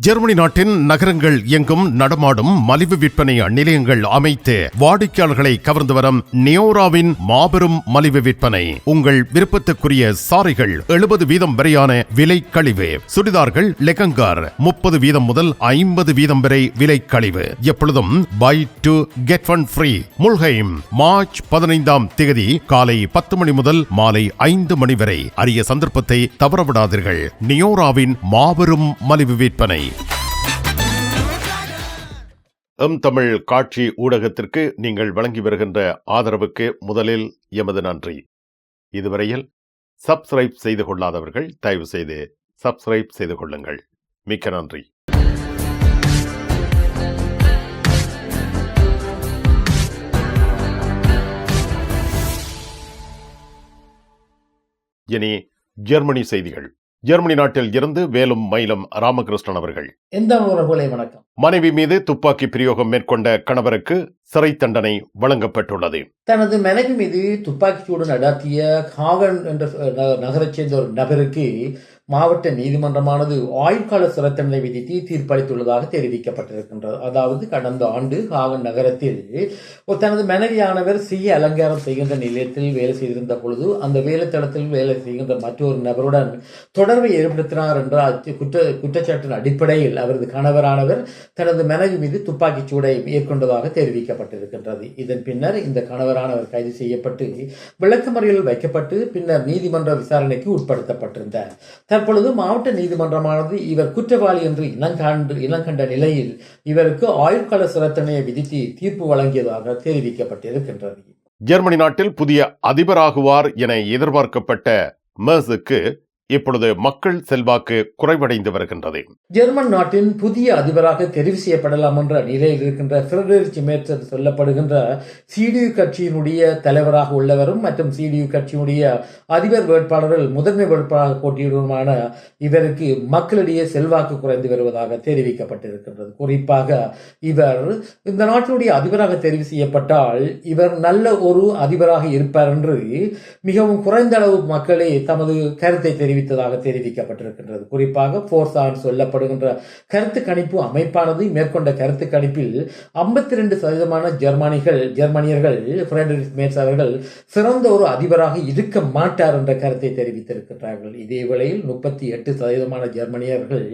Germany நாட்டின் நகரங்கள் எங்கும் நடமாடும் மலிவு விற்பனை நிலையங்கள் அமைத்து வாடிக்கையாளர்களை கவர்ந்து வரும் நியோராவின் மாபெரும் மலிவு விற்பனை. உங்கள் விருப்பத்துக்குரிய சாரிகள் எழுபது வீதம் வரையான விலை கழிவு. சுடிதார்கள் லெகங்கார் முப்பது வீதம் முதல் ஐம்பது வீதம் வரை விலை கழிவு. எப்பொழுதும் buy two get one free Mulheim March பதினைந்தாம் தேதி காலை பத்து மணி முதல் மாலை ஐந்து மணி வரை. அரிய சந்தர்ப்பத்தை தவறவிடாதீர்கள். நியோராவின் மாபெரும் மலிவு விற்பனை. எம் தமிழ் காட்சி ஊடகத்திற்கு நீங்கள் வழங்கி வருகின்ற ஆதரவுக்கு முதலில் எமது நன்றி. இதுவரையில் சப்ஸ்கிரைப் செய்து கொள்ளாதவர்கள் தயவு செய்து சப்ஸ்கிரைப் செய்து கொள்ளுங்கள். மிக்க நன்றி. இனி ஜெர்மனி செய்திகள். ஜெர்மனி நாட்டில் இருந்து வேலும் மயிலும் ராமகிருஷ்ணன் அவர்கள். எந்த உறவுகளை வணக்கம்? மனைவி மீது துப்பாக்கி பிரயோகம் மேற்கொண்ட கணவருக்கு சிறை தண்டனை வழங்கப்பட்டுள்ளது. தனது மனைவி மீது துப்பாக்கிச்சூடு நடாத்திய காகன் என்ற ந- நகரைச் சேர்ந்த ஒரு நபருக்கு மாவட்ட நீதிமன்றமானது ஆயுட்கால சிறை தண்டனை விதித்து தீர்ப்பளித்துள்ளதாக தெரிவிக்கப்பட்டிருக்கின்றது. அதாவது கடந்த ஆண்டு ஹாகன் நகரத்தில் தனது மனைவியானவர் சிறிய அலங்காரம் செய்கின்ற நிலையத்தில் வேலை செய்திருந்த பொழுது அந்த வேலைத்தளத்தில் வேலை செய்கின்ற மற்றொரு நபருடன் தொடர்பை ஏற்படுத்தினார் என்ற குற்ற குற்றச்சாட்டின் அடிப்படையில் அவரது கணவரானவர் தனது மனைவி மீது துப்பாக்கிச் சூடை மேற்கொண்டதாக தெரிவிக்கப்பட்டிருக்கின்றது. இதன் பின்னர் இந்த கணவரானவர் கைது செய்யப்பட்டு விளக்குமறையில் வைக்கப்பட்டு பின்னர் நீதிமன்ற விசாரணைக்கு உட்படுத்தப்பட்டிருந்தார். தற்பொழுது மாவட்ட நீதிமன்றமானது இவர் குற்றவாளி என்று இனங்காண்டு இனங்கண்ட நிலையில் இவருக்கு ஆயுட்கால சிறத்தனையை விதித்து தீர்ப்பு வழங்கியதாக தெரிவிக்கப்பட்டிருக்கின்றது. ஜெர்மனி நாட்டில் புதிய அதிபராகுவார் என எதிர்பார்க்கப்பட்ட மேர்ஸுக்கு இப்பொழுது மக்கள் செல்வாக்கு குறைவடைந்து வருகின்றது. ஜெர்மன் நாட்டின் புதிய அதிபராக தெரிவு செய்யப்படலாம் என்ற நிலையில் இருக்கின்ற பிரெடரிக் மேட்ச் சொல்லப்படுகின்ற சிடியு கட்சியினுடைய தலைவராக உள்ளவரும் மற்றும் சிடியு கட்சியினுடைய அதிபர் வேட்பாளர்கள் முதன்மை வேட்பாளராக போட்டியிடுவருமான இவருக்கு மக்களிடையே செல்வாக்கு குறைந்து வருவதாக தெரிவிக்கப்பட்டிருக்கின்றது. குறிப்பாக இவர் இந்த நாட்டினுடைய அதிபராக தெரிவு செய்யப்பட்டால் இவர் நல்ல ஒரு அதிபராக இருப்பார் என்று மிகவும் குறைந்த அளவு மக்களே தமது கருத்தை தெரிவி தெரிவித்ததாக தெரிவிக்கப்பட்டிருக்கின்றது. குறிப்பாக போர்சான் சொல்லப்படுகின்ற கருத்து கணிப்பு அமைப்பானது மேற்கொண்ட கருத்து கணிப்பில் ஐம்பத்தி ரெண்டு சதவீதமான ஜெர்மானிகள் ஜெர்மனியர்கள் பிரெடரிக் மேட்ஸ் அவர்கள் சிறந்த ஒரு அதிபராக இருக்க மாட்டார் என்ற கருத்தை தெரிவித்திருக்கின்றார்கள். இதே வேளையில் முப்பத்தி எட்டு சதவீதமான ஜெர்மனியர்கள்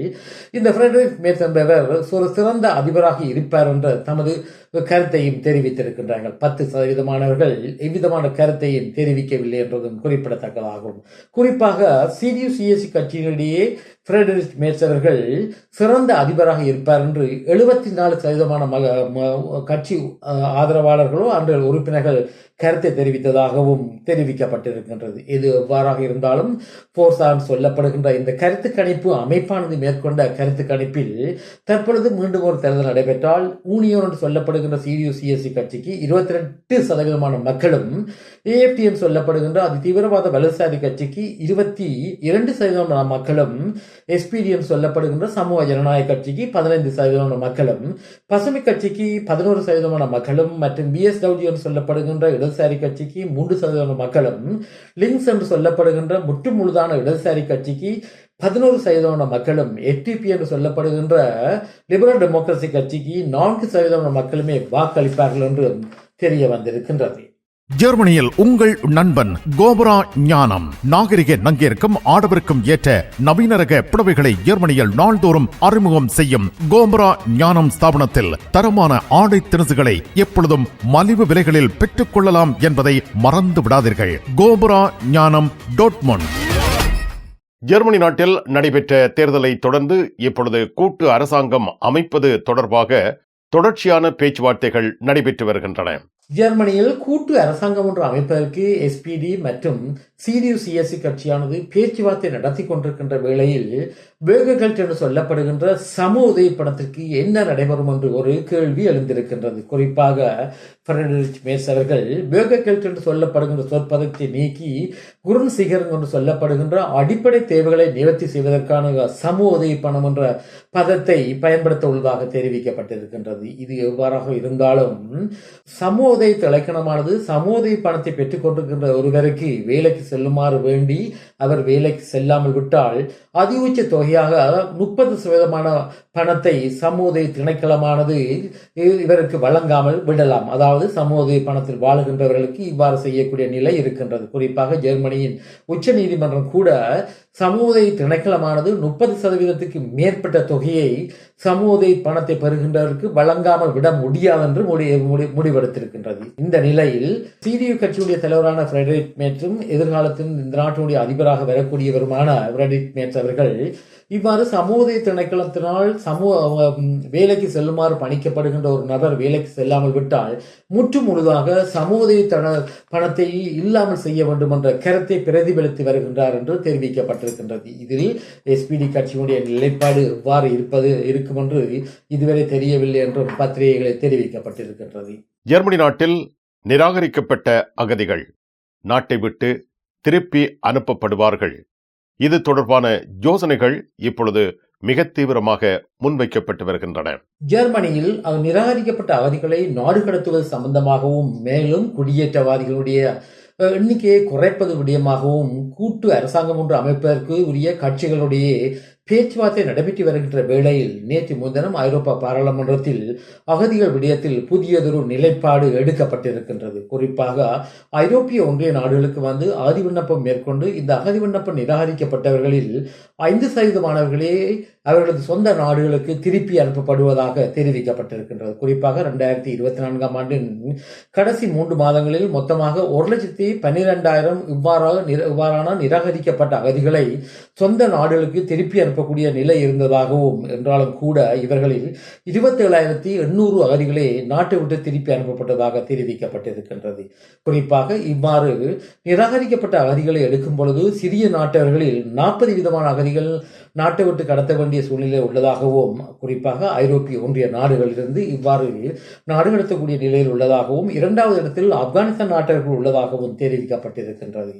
இந்த பிரெடரிக் மேட்ஸ் என்பவர் ஒரு சிறந்த அதிபராக இருப்பார் என்ற தமது கருத்தையும் தெரிவித்திருக்கின்றார்கள். பத்து சதவீதமானவர்கள் எவ்விதமான கருத்தையும் தெரிவிக்கவில்லை என்பதும் குறிப்பிடத்தக்கதாகும். குறிப்பாக சிடியு சிஎஸ்சி கட்சியினிடையே பிரெடரிக் மேட்ஸ் அவர்கள் சிறந்த அதிபராக இருப்பார் என்று எழுபத்தி நாலு சதவீதமான மக கட்சி ஆதரவாளர்களோ அன்று உறுப்பினர்கள் கருத்தை தெரிவித்ததாகவும் தெரிவிக்கப்பட்டிருக்கின்றது. இது எவ்வாறாக இருந்தாலும் போர்சான் சொல்லப்படுகின்ற இந்த கருத்து கணிப்பு அமைப்பானது மேற்கொண்ட கருத்து கணிப்பில் தற்பொழுது மீண்டும் ஒரு தேர்தல் நடைபெற்றால் ஊனியன் என்று சொல்லப்படுகின்ற சிடியு சிஎஸ்சி கட்சிக்கு இருபத்தி ரெண்டு சதவீதமான மக்களும் ஏஎஃப்டி சொல்லப்படுகின்ற அதி தீவிரவாத வலதுசாரி கட்சிக்கு இருபத்தி இரண்டு சதவீதமான மக்களும் எஸ்பிடி என்று சொல்லப்படுகின்ற சமூக ஜனநாயக கட்சிக்கு பதினைந்து சதவீதமான மக்களும் பசுமை கட்சிக்கு பதினோரு சதவீதமான மக்களும் மற்றும் பிஎஸ்டபிள்யூ என்று சொல்லப்படுகின்ற இடதுசாரி கட்சிக்கு மூன்று சதவீதமான மக்களும் லிங்க்ஸ் என்று சொல்லப்படுகின்ற முற்று முழுதான இடதுசாரி கட்சிக்கு பதினோரு சதவீதமான மக்களும் எட்டிபி என்று சொல்லப்படுகின்ற லிபரல் டெமோக்ரஸி கட்சிக்கு நான்கு சதவீதமான மக்களுமே வாக்களிப்பார்கள் என்று தெரிய வந்திருக்கின்றது. ஜெர்மனியில் உங்கள் நண்பன் கோபரா ஞானம். நாகரிக நங்கிற்கும் ஆடவருக்கும் ஏற்ற நவீன ரக புடவைகளை ஜெர்மனியில் நாள்தோறும் அறிமுகம் செய்யும் கோபரா ஞானம் ஸ்தாபனத்தில் தரமான ஆடை திணுசுகளை எப்பொழுதும் மலிவு விலைகளில் பெற்றுக் கொள்ளலாம் என்பதை மறந்து விடாதீர்கள். கோபரா ஞானம் டோட்மொன் ஜெர்மனி நாட்டில் நடைபெற்ற தேர்தலை தொடர்ந்து இப்பொழுது கூட்டு அரசாங்கம் அமைப்பது தொடர்பாக தொடர்ச்சியான பேச்சுவார்த்தைகள் நடைபெற்று வருகின்றன. ஜெர்மனியில் கூட்டு அரசாங்கம் ஒன்று அமைப்பதற்கு எஸ்பிடி மற்றும் சிடியு சிஎஸ்சி கட்சியானது பேச்சுவார்த்தை நடத்தி கொண்டிருக்கின்ற வேளையில் பேககல்ட் என்று சொல்லப்படுகின்ற சம உதவி படத்திற்கு என்ன நடைபெறும் என்று ஒரு கேள்வி எழுந்திருக்கின்றது. குறிப்பாக பிரெடரிக் மேஸ் அவர்கள் பேககல்ட் என்று சொல்லப்படுகின்ற சொற்பதத்தை நீக்கி குருன் சிகரம் என்று சொல்லப்படுகின்ற அடிப்படை தேவைகளை நிவர்த்தி செய்வதற்கான சமூக உதவி பணம் என்ற பதத்தை பயன்படுத்த உள்ளதாக தெரிவிக்கப்பட்டிருக்கின்றது. இது எவ்வாறாக இருந்தாலும் சமூக இலக்கணமானது சமூக பணத்தை பெற்றுக் கொண்டிருக்கின்ற ஒருவருக்கு வேலைக்கு செல்லுமாறு வேண்டி அவர் வேலைக்கு செல்லாமல் விட்டால் அதி உச்ச தொகையாக முப்பது சதவீதமான பணத்தை சமூக திணைக்களமானது இவருக்கு வழங்காமல் விடலாம். அதாவது சமூக பணத்தில் வாழுகின்றவர்களுக்கு இவ்வாறு செய்யக்கூடிய நிலை இருக்கின்றது. குறிப்பாக ஜெர்மனியின் உச்ச நீதிமன்றம் கூட சமூக திணைக்களமானது முப்பது சதவீதத்துக்கு மேற்பட்ட தொகையை சமூக பணத்தை பெறுகின்றவருக்கு வழங்காமல் விட முடியாது என்று முடி முடி- முடிவெடுத்திருக்கின்றது. இந்த நிலையில் சிடியு கட்சியுடைய தலைவரான ஃபிரெடரிக் மேற்றும் எதிர்காலத்தில் இந்த நாட்டினுடைய அதிபராக வரக்கூடியவருமான ஃபிரெடரிக் மேட்ச் அவர்கள் இவ்வாறு சமூக திணைக்களத்தினால் சமூக வேலைக்கு செல்லுமாறு பணிக்கப்படுகின்ற ஒரு நபர் வேலைக்கு செல்லாமல் விட்டால் முற்று முழுதாக சமூக தன பணத்தை இல்லாமல் செய்ய வேண்டும் என்ற கருத்தை பிரதிபலித்து வருகின்றார் என்று தெரிவிக்கப்பட்டிருக்கின்றது. இதில் எஸ்பிடி கட்சியினுடைய நிலைப்பாடு எவ்வாறு இருப்பது இருக்கும் என்று இதுவரை தெரியவில்லை என்றும் பத்திரிகைகளில் தெரிவிக்கப்பட்டிருக்கின்றது. ஜெர்மனி நாட்டில் நிராகரிக்கப்பட்ட அகதிகள் நாட்டை விட்டு திருப்பி அனுப்பப்படுவார்கள். இது தொடர்பான யோசனைகள் இப்பொழுது மிக தீவிரமாக முன்வைக்கப்பட்டு வருகின்றன. ஜெர்மனியில் நிராகரிக்கப்பட்ட அகதிகளை நாடு கடத்துவது சம்பந்தமாகவும் மேலும் குடியேற்றவாதிகளுடைய எண்ணிக்கையை குறைப்பது விடயமாகவும் கூட்டு அரசாங்கம் ஒன்று அமைப்பதற்கு உரிய கட்சிகளுடைய பேச்சுவார்த்தை நடைபெற்று வருகின்ற வேளையில் நேற்று முன்தினம் ஐரோப்பா பாராளுமன்றத்தில் அகதிகள் விடயத்தில் புதியதொரு நிலைப்பாடு எடுக்கப்பட்டிருக்கின்றது. குறிப்பாக ஐரோப்பிய ஒன்றிய நாடுகளுக்கு வந்து ஆதி விண்ணப்பம் மேற்கொண்டு இந்த அகதி விண்ணப்பம் நிராகரிக்கப்பட்டவர்களில் ஐந்து சதவீதமானவர்களே அவர்களது சொந்த நாடுகளுக்கு திருப்பி அனுப்பப்படுவதாக தெரிவிக்கப்பட்டிருக்கின்றது. குறிப்பாக ரெண்டாயிரத்தி இருபத்தி நான்காம் ஆண்டின் கடைசி மூன்று மாதங்களில் மொத்தமாக ஒரு லட்சத்தி பன்னிரெண்டாயிரம் இவ்வாறாக நிர- இவ்வாறான நிராகரிக்கப்பட்ட அகதிகளை சொந்த நாடுகளுக்கு திருப்பி அனுப்பக்கூடிய நிலை இருந்ததாகவும் என்றாலும் கூட இவர்களில் இருபத்தேழாயிரத்தி எண்ணூறு அகதிகளே நாட்டை விட்டு திருப்பி அனுப்பப்பட்டதாக தெரிவிக்கப்பட்டிருக்கின்றது. குறிப்பாக இவ்வாறு நிராகரிக்கப்பட்ட அகதிகளை எடுக்கும் பொழுது சிறிய நாட்டவர்களில் நாற்பது விதமான அகதிகள் நாட்டை விட்டு கடத்த வேண்டிய சூழ்நிலை உள்ளதாகவும் குறிப்பாக ஐரோப்பிய ஒன்றிய நாடுகளிலிருந்து இவ்வாறு நாடு கடத்தக்கூடிய நிலையில் உள்ளதாகவும் இரண்டாவது இடத்தில் ஆப்கானிஸ்தான் நாட்டவர்கள் உள்ளதாகவும் தெரிவிக்கப்பட்டிருக்கின்றது.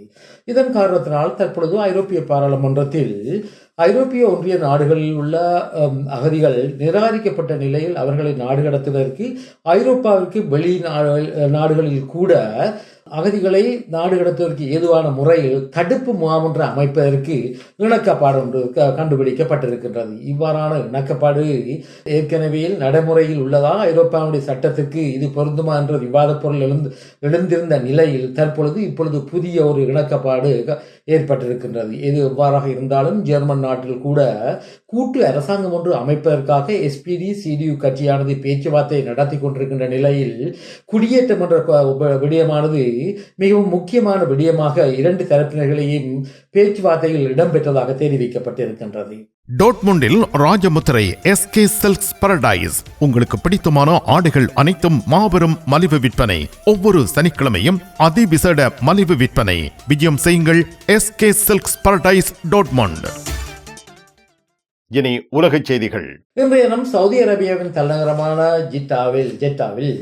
இதன் காரணத்தினால் தற்பொழுது ஐரோப்பிய பாராளுமன்றத்தில் ஐரோப்பிய ஒன்றிய நாடுகளில் உள்ள அகதிகள் நிராகரிக்கப்பட்ட நிலையில் அவர்களை நாடு கடத்துவதற்கு ஐரோப்பாவிற்கு வெளி நாடுகளில் கூட அகதிகளை நாடு கடத்துவதற்கு ஏதுவான முறையில் தடுப்பு முகாம் ஒன்று அமைப்பதற்கு இணக்கப்பாடு ஒன்று க- கண்டுபிடிக்கப்பட்டிருக்கின்றது. இவ்வாறான இணக்கப்பாடு ஏற்கனவே நடைமுறையில் உள்ளதா? ஐரோப்பாவுடைய சட்டத்துக்கு இது பொருந்துமா என்ற விவாதப் பொருள் எழுந்து எழுந்திருந்த நிலையில் தற்பொழுது இப்பொழுது புதிய ஒரு இணக்கப்பாடு க- ஏற்பட்டிருக்கின்றது. எது எவ்வாறாக இருந்தாலும் ஜெர்மன் நாட்டில் கூட கூட்டு அரசாங்கம் ஒன்று அமைப்பதற்காக எஸ்பிடி சிடியு கட்சியானது பேச்சுவார்த்தை நடத்தி கொண்டிருக்கின்ற நிலையில் குடியேற்றம் என்ற விடயமானது மிகவும் முக்கியமான விடயமாக இரண்டு தரப்பினர்களையும் பேச்சுவார்த்தையில் இடம்பெற்றதாக தெரிவிக்கப்பட்டிருக்கின்றது. டோட்முண்டில் ராஜமுத்திரை எஸ்கே சில்க்ஸ் பரடைஸ் உங்களுக்கு பிடித்தமான ஆடைகள் அனைத்தும் மாபெரும் மலிவு விற்பனை. ஒவ்வொரு சனிக்கிழமையும் அதிவிசேட மலிவு விற்பனை. விஜயம் செய்யுங்கள் எஸ்கே சில்க்ஸ் பரடைஸ் டோட்மண்ட். இனி உலகச் செய்திகள். இன்றைய தினம் சவுதி அரேபியாவின் தலைநகரமான ஜிட்டாவில் ஜெட்டாவில்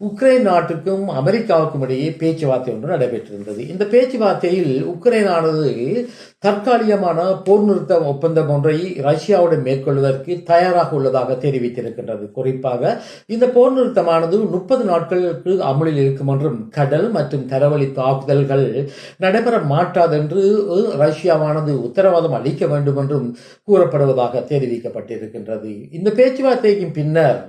உக்ரைன் நாட்டுக்கும் அமெரிக்காவுக்கும் இடையே பேச்சுவார்த்தை ஒன்று நடைபெற்றிருந்தது. இந்த பேச்சுவார்த்தையில் உக்ரைனானது தற்காலிகமான போர் நிறுத்த ஒப்பந்தம் ஒன்றை ரஷ்யாவுடன் மேற்கொள்வதற்கு தயாராக உள்ளதாக தெரிவித்திருக்கின்றது. குறிப்பாக இந்த போர் நிறுத்தமானது முப்பது நாட்களுக்கு அமலில் இருக்கும் என்றும் கடல் மற்றும் தரவழி தாக்குதல்கள் நடைபெற மாட்டாதென்று ரஷ்யாவானது உத்தரவாதம் அளிக்க வேண்டும் என்றும் கூறப்படுவதாக தெரிவிக்கப்பட்டிருக்கின்றது. இந்த பேச்சுவார்த்தைக்கு பின்னர்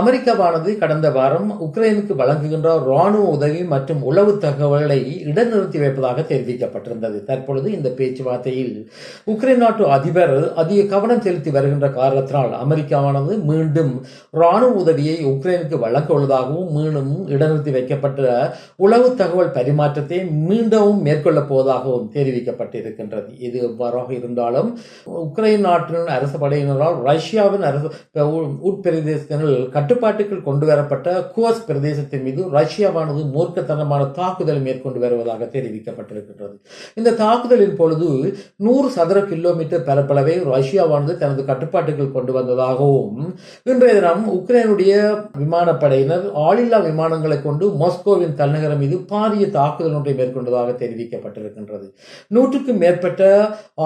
அமெரிக்காவானது கடந்த வாரம் உக்ரைனுக்கு வழங்குகின்ற ராணுவ உதவி மற்றும் உளவு தகவல்களை இடைநிறுத்தி வைப்பதாக தெரிவிக்கப்பட்டிருந்தது. தற்பொழுது இந்த பேச்சுவார்த்தையில் உக்ரைன் நாட்டு அதிபர் அதிக கவனம் செலுத்தி வருகின்ற காரணத்தினால் அமெரிக்காவானது மீண்டும் ராணுவ உதவியை உக்ரைனுக்கு வழங்க உள்ளதாகவும் மீண்டும் இடநிறுத்தி வைக்கப்பட்ட உளவு தகவல் பரிமாற்றத்தை மீண்டும் மேற்கொள்ளப் போவதாகவும் தெரிவிக்கப்பட்டிருக்கின்றது. இது எவ்வாறாக இருந்தாலும் உக்ரைன் நாட்டின் அரசு படையினரால் ரஷ்யாவின் அரசு உ- உட்பிரதேசத்தில் கட்டுப்பாட்டுக்குள் கொண்டு வரப்பட்ட குவஸ் பிரதேசத்தின் மீது ரஷ்யாவானது மூர்க்கத்தனமான தாக்குதல் மேற்கொண்டு வருவதாக தெரிவிக்கப்பட்டிருக்கின்றது. இந்த தாக்குதலின் பொழுது நூறு சதுர கிலோமீட்டர் பரப்பளவை ரஷ்யாவானது தனது கட்டுப்பாட்டுக்குள் கொண்டு வந்ததாகவும் இன்றைய தினம் உக்ரைனுடைய விமானப்படையினர் ஆளில்லா விமானங்களை கொண்டு மாஸ்கோவின் தலைநகரம் மீது பாரிய தாக்குதல் ஒன்றை மேற்கொண்டதாக தெரிவிக்கப்பட்டிருக்கின்றது. நூற்றுக்கும் மேற்பட்ட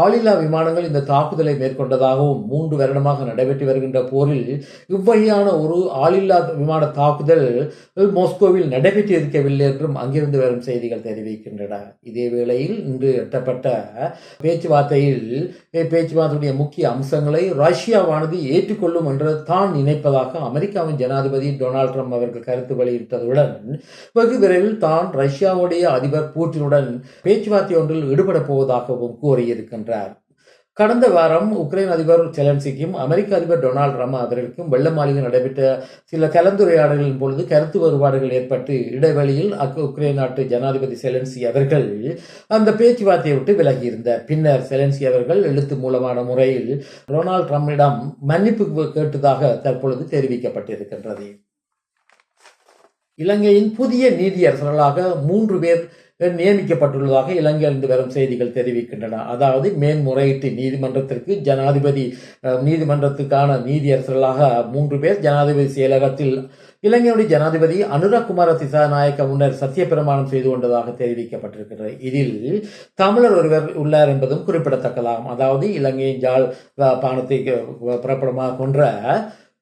ஆளில்லா விமானங்கள் இந்த தாக்குதலை மேற்கொண்டதாகவும் மூன்று வருடமாக நடைபெற்று வருகின்ற போரில் இவ்வகையான ஒரு ஆளில்லா விமான தாக்குதல் மாஸ்கோவில் நடைபெற்று இருக்கவில்லை என்றும் அங்கிருந்து வரும் செய்திகள் தெரிவிக்கின்றன. இதே வேளையில் இன்று எட்டப்பட்ட பேச்சுவார்த்தையில் பேச்சுவார்த்தையுடைய முக்கிய அம்சங்களை ரஷ்யாவானது ஏற்றுக்கொள்ளும் என்று தான் நினைப்பதாக அமெரிக்காவின் ஜனாதிபதி டொனால்ட் ட்ரம்ப் அவர்கள் கருத்து வெளியிட்டதுடன் வெகு விரைவில் தான் ரஷ்யாவுடைய அதிபர் பூட்டினுடன் பேச்சுவார்த்தை ஒன்றில் ஈடுபடப் போவதாகவும் கூறியிருக்கின்றார். கடந்த வாரம் உக்ரைன் அதிபர் செலன்சிக்கும் அமெரிக்க அதிபர் டொனால்ட் ட்ரம்ப் அவர்களுக்கும் வெள்ள மாளிகை நடைபெற்ற சில கலந்துரையாடல்களின் பொழுது கருத்து வேறுபாடுகள் ஏற்பட்டு இடைவெளியில் அக்கு உக்ரைன் நாட்டு ஜனாதிபதி செலன்சி அவர்கள் அந்த பேச்சுவார்த்தையை விட்டு விலகியிருந்தார். பின்னர் செலன்சி அவர்கள் எழுத்து மூலமான முறையில் டொனால்ட் ட்ரம்பிடம் மன்னிப்பு கேட்டதாக தற்பொழுது தெரிவிக்கப்பட்டிருக்கின்றது. இலங்கையின் புதிய நீதியரசர்களாக மூன்று பேர் நியமிக்கப்பட்டுள்ளதாக இலங்கையிலிருந்து வரும் செய்திகள் தெரிவிக்கின்றன. அதாவது மேன்முறையீட்டு நீதிமன்றத்திற்கு ஜனாதிபதி நீதிமன்றத்துக்கான நீதியரசர்களாக மூன்று பேர் ஜனாதிபதி செயலகத்தில் இலங்கையுடைய ஜனாதிபதி அனுரகுமார திசாநாயக்க முன்னர் சத்தியப்பிரமாணம் செய்து கொண்டதாக தெரிவிக்கப்பட்டிருக்கிறது. இதில் தமிழர் ஒருவர் உள்ளார் என்பதும் குறிப்பிடத்தக்கலாம் அதாவது இலங்கையின் ஜாழ் பானத்தை புறப்படமாக கொன்ற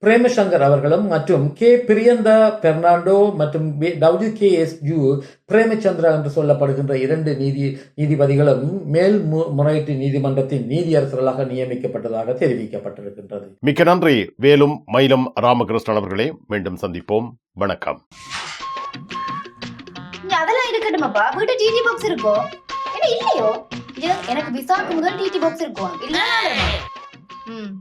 பிரேமசங்கர் அவர்களும் மற்றும் கே. பிரியந்தா பெர்னாண்டோ மற்றும் W. K. S. U. Premachandra என்று சொல்லப்படுகின்ற இரண்டு நீதி நீதிபதிகளும் மேல் மு- முறையீட்டு நீதிமன்றத்தின் நீதியரசர்களாக நியமிக்கப்பட்டதாக தெரிவிக்கப்பட்டிருக்கின்றது. மிக்க நன்றி. வேலும் மயிலம் ராமகிருஷ்ணன் அவர்களே மீண்டும் சந்திப்போம். வணக்கம். அதெல்லாம் இருக்கட்டுமாப்பா. வீட்டு டிடி பாக்ஸ் இருக்கோ? என்ன இல்லையோ? எனக்கு விசாக்கு முதல் டிடி பாக்ஸ் இருக்கும். இல்ல ம்.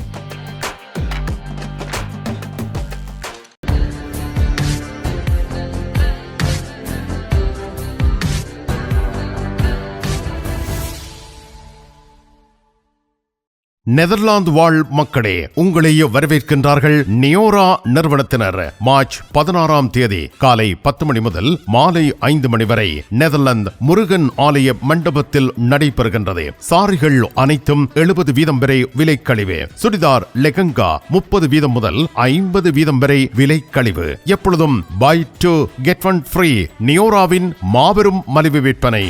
நெதர்லாந்து வாழ் மக்களே உங்களை வரவேற்கின்றார்கள் நியோரா நிறுவனத்தினர். மார்ச் பதினாறாம் தேதி காலை பத்து மணி முதல் மாலை ஐந்து மணி வரை நெதர்லாந்து முருகன் ஆலய மண்டபத்தில் நடைபெறுகின்றது. சாரிகள் அனைத்தும் எழுபது வீதம் வரை விலை கழிவு. சுடிதார் லெகங்கா முப்பது வீதம் முதல் ஐம்பது வீதம் வரை விலை கழிவு. எப்பொழுதும் buy two get one free நியோராவின் மாபெரும் மலிவு விற்பனை.